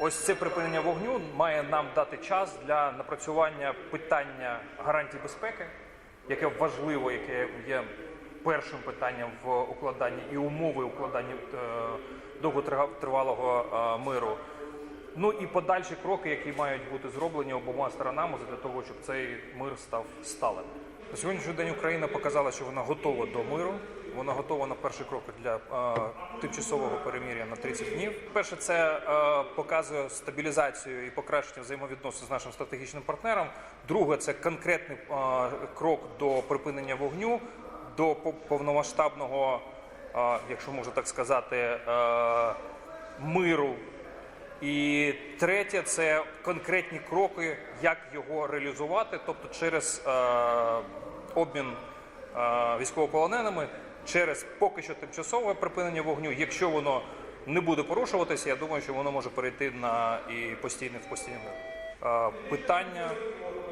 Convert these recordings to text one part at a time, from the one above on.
ось це припинення вогню має нам дати час для напрацювання питання гарантій безпеки, яке важливо, яке є першим питанням в укладанні і умови укладання е, довготривалого е, миру. Ну і подальші кроки, які мають бути зроблені обома сторонами для того, щоб цей мир став сталим. На сьогоднішній день Україна показала, що вона готова до миру. Вона готова на перші кроки для е, тимчасового перемир'я на 30 днів. Перше, це е, показує стабілізацію і покращення взаємовідносин з нашим стратегічним партнером. Друге, це конкретний е, крок до припинення вогню, до повномасштабного, е, якщо можна так сказати, е, миру і третє це конкретні кроки, як його реалізувати, тобто через е, обмін е, військовополоненими, через поки що тимчасове припинення вогню. Якщо воно не буде порушуватися, я думаю, що воно може перейти на і постійне в постійне питання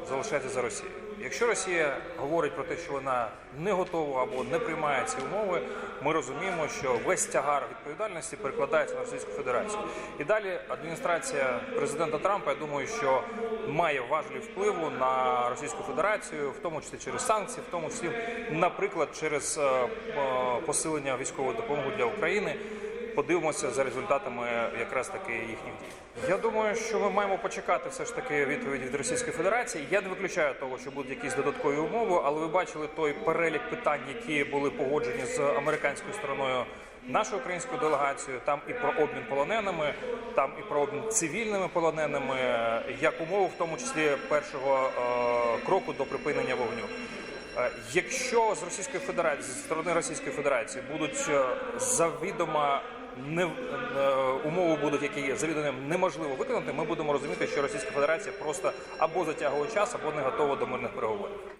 залишається за Росією. Якщо Росія говорить про те, що вона не готова або не приймає ці умови, ми розуміємо, що весь тягар відповідальності перекладається на Російську Федерацію. І далі адміністрація президента Трампа, я думаю, що має важливий впливу на Російську Федерацію, в тому числі через санкції, в тому числі, наприклад, через е, е, посилення військової допомоги для України. Подивимося за результатами якраз таки їхніх дій. Я думаю, що ми маємо почекати все ж таки відповіді від Російської Федерації. Я не виключаю того, що будуть якісь додаткові умови, але ви бачили той перелік питань, які були погоджені з американською стороною нашою українською делегацією. Там і про обмін полоненими, там і про обмін цивільними полоненими, як умову, в тому числі першого е, кроку до припинення вогню. Е, Якщо з Російської Федерації, зі сторони Російської Федерації будуть е, завідомо не е, умови будуть, які завідомо неможливо виконати, ми будемо розуміти, що Російська Федерація просто або затягує час, або не готова до мирних переговорів.